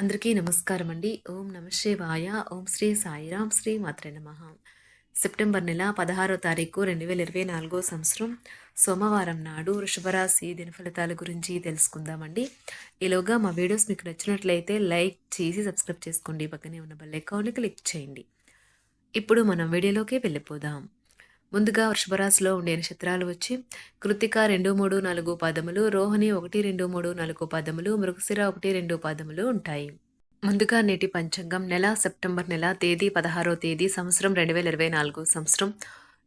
అందరికీ నమస్కారం అండి ఓం నమ శివాయ. ఓం శ్రీ సాయిరాం శ్రీ మాత్రే నమ. సెప్టెంబర్ నెల పదహారో తారీఖు రెండు వేల ఇరవై నాలుగో సంవత్సరం. సోమవారం నాడు వృషభరాశి దినఫలితాల గురించి తెలుసుకుందామండి. ఈలోగా మా వీడియోస్ మీకు నచ్చినట్లయితే లైక్ చేసి సబ్స్క్రైబ్ చేసుకోండి. పక్కనే ఉన్న బెల్ ఐకాన్ని క్లిక్ చేయండి. ఇప్పుడు మనం వీడియోలోకి వెళ్ళిపోదాం. ముందుగా వృషభరాశిలో ఉండే నక్షత్రాలు వచ్చి కృతిక రెండు మూడు నాలుగు పాదములు రోహిణి ఒకటి రెండు మూడు నాలుగు పాదములు మృగశిర ఒకటి రెండు పాదములు ఉంటాయి. ముందుగా నేటి పంచాంగం నెల సెప్టెంబర్ నెల తేదీ పదహారో తేదీ సంవత్సరం రెండు వేల ఇరవై నాలుగు సంవత్సరం.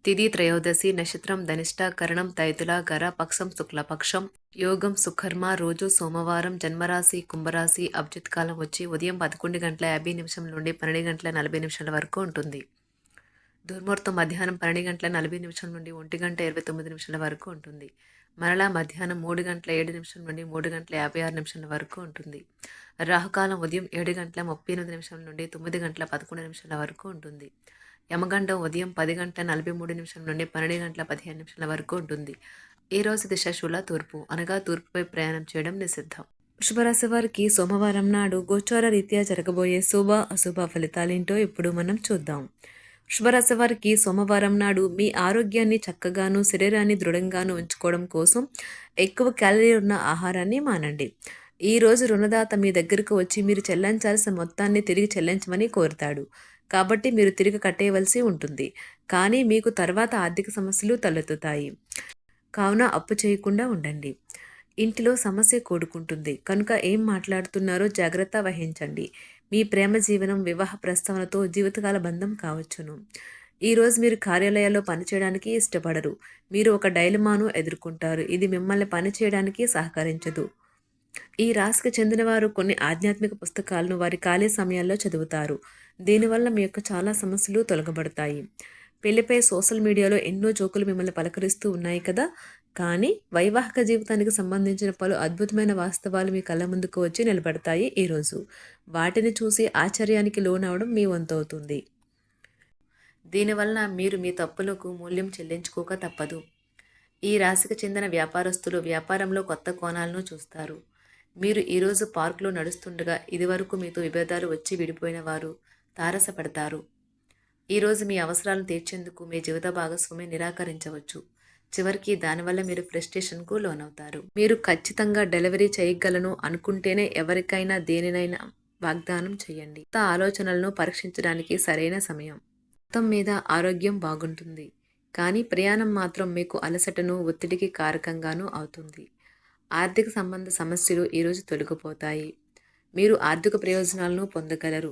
తిది త్రయోదశి నక్షత్రం ధనిష్ట కరణం తైతుల గర పక్షం శుక్లపక్షం యోగం సుకర్మ రోజు సోమవారం జన్మరాశి కుంభరాశి అభిజిత్ కాలం వచ్చి ఉదయం పదకొండు గంటల యాభై నిమిషం నుండి పన్నెండు గంటల నలభై నిమిషాల వరకు ఉంటుంది. దుర్ముహూర్తం మధ్యాహ్నం పన్నెండు గంటల నలభై నిమిషం నుండి ఒంటి గంట ఇరవై తొమ్మిది నిమిషాల వరకు ఉంటుంది. మరలా మధ్యాహ్నం మూడు గంటల ఏడు నిమిషం నుండి మూడు గంటల యాభై ఆరు నిమిషాల వరకు ఉంటుంది. రాహుకాలం ఉదయం ఏడు గంటల ముప్పై ఎనిమిది నిమిషం నుండి తొమ్మిది గంటల పదకొండు నిమిషాల వరకు ఉంటుంది. యమగండం ఉదయం పది గంటల నలభై మూడు నిమిషం నుండి పన్నెండు గంటల పదిహేను నిమిషాల వరకు ఉంటుంది. ఈ రోజు దిశ శూల తూర్పు అనగా తూర్పుపై ప్రయాణం చేయడం నిషిద్ధం. వృషభరాశి వారికి సోమవారం నాడు గోచార రీత్యా జరగబోయే శుభ అశుభ ఫలితాలేంటో ఇప్పుడు మనం చూద్దాం. శుభరసవారికి వారికి సోమవారం నాడు మీ ఆరోగ్యాన్ని చక్కగాను శరీరాన్ని దృఢంగాను ఉంచుకోవడం కోసం ఎక్కువ క్యాలరీ ఉన్న ఆహారాన్ని మానండి. ఈ రోజు రుణదాత మీ దగ్గరకు వచ్చి మీరు చెల్లించాల్సిన మొత్తాన్ని తిరిగి చెల్లించమని కోరుతాడు. కాబట్టి మీరు తిరిగి కట్టేయవలసి ఉంటుంది. కానీ మీకు తర్వాత ఆర్థిక సమస్యలు తలెత్తుతాయి. కావున అప్పు చేయకుండా ఉండండి. ఇంటిలో సమస్య కోడుకుంటుంది. కనుక ఏం మాట్లాడుతున్నారో జాగ్రత్త వహించండి. మీ ప్రేమ జీవనం వివాహ ప్రస్తావనతో జీవితకాల బంధం కావచ్చును. ఈరోజు మీరు కార్యాలయాల్లో పనిచేయడానికి ఇష్టపడరు. మీరు ఒక డైలమాను ఎదుర్కొంటారు. ఇది మిమ్మల్ని పనిచేయడానికి సహకరించదు. ఈ రాశికి చెందినవారు కొన్ని ఆధ్యాత్మిక పుస్తకాలను వారి ఖాళీ సమయాల్లో చదువుతారు. దీనివల్ల మీ యొక్క చాలా సమస్యలు తొలగబడతాయి. పెళ్ళిపై సోషల్ మీడియాలో ఎన్నో జోకులు మిమ్మల్ని పలకరిస్తూ ఉన్నాయి కదా? కానీ వైవాహిక జీవితానికి సంబంధించిన పలు అద్భుతమైన వాస్తవాలు మీ కళ్ళ ముందుకు వచ్చి నిలబడతాయి ఈరోజు. వాటిని చూసి ఆశ్చర్యానికి లోనవడం మీ వంతు అవుతుంది. దీనివలన మీరు మీ తప్పులకు మూల్యం చెల్లించుకోక తప్పదు. ఈ రాశికి చెందిన వ్యాపారస్తులు వ్యాపారంలో కొత్త కోణాలను చూస్తారు. మీరు ఈరోజు పార్కులో నడుస్తుండగా ఇదివరకు మీతో విభేదాలు వచ్చి విడిపోయిన వారు తారసపడతారు. ఈరోజు మీ అవసరాలను తీర్చేందుకు మీ జీవిత భాగస్వామి నిరాకరించవచ్చు. చివరికి దానివల్ల మీరు ఫ్రస్ట్రేషన్కు లోనవుతారు. మీరు ఖచ్చితంగా డెలివరీ చేయగలను అనుకుంటేనే ఎవరికైనా దేనినైనా వాగ్దానం చేయండి. కొత్త ఆలోచనలను పరీక్షించడానికి సరైన సమయం. మొత్తం మీద ఆరోగ్యం బాగుంటుంది. కానీ ప్రయాణం మాత్రం మీకు అలసటను ఒత్తిడికి కారకంగానూ అవుతుంది. ఆర్థిక సంబంధ సమస్యలు ఈరోజు తొలగిపోతాయి. మీరు ఆర్థిక ప్రయోజనాలను పొందగలరు.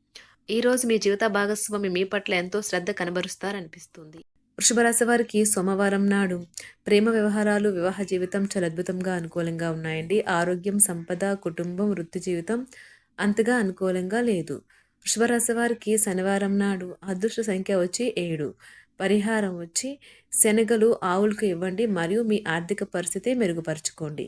ఈరోజు మీ జీవిత భాగస్వామి మీ పట్ల ఎంతో శ్రద్ధ కనబరుస్తారనిపిస్తుంది. వృషభరాశి వారికి సోమవారం నాడు ప్రేమ వ్యవహారాలు వివాహ జీవితం చాలా అద్భుతంగా అనుకూలంగా ఉన్నాయండి. ఆరోగ్యం సంపద కుటుంబం వృత్తి జీవితం అంతగా అనుకూలంగా లేదు. వృషభరాశి వారికి శనివారం నాడు అదృష్ట సంఖ్య వచ్చి ఏడు. పరిహారం వచ్చి శనగలు ఆవులకు ఇవ్వండి మరియు మీ ఆర్థిక పరిస్థితి మెరుగుపరచుకోండి.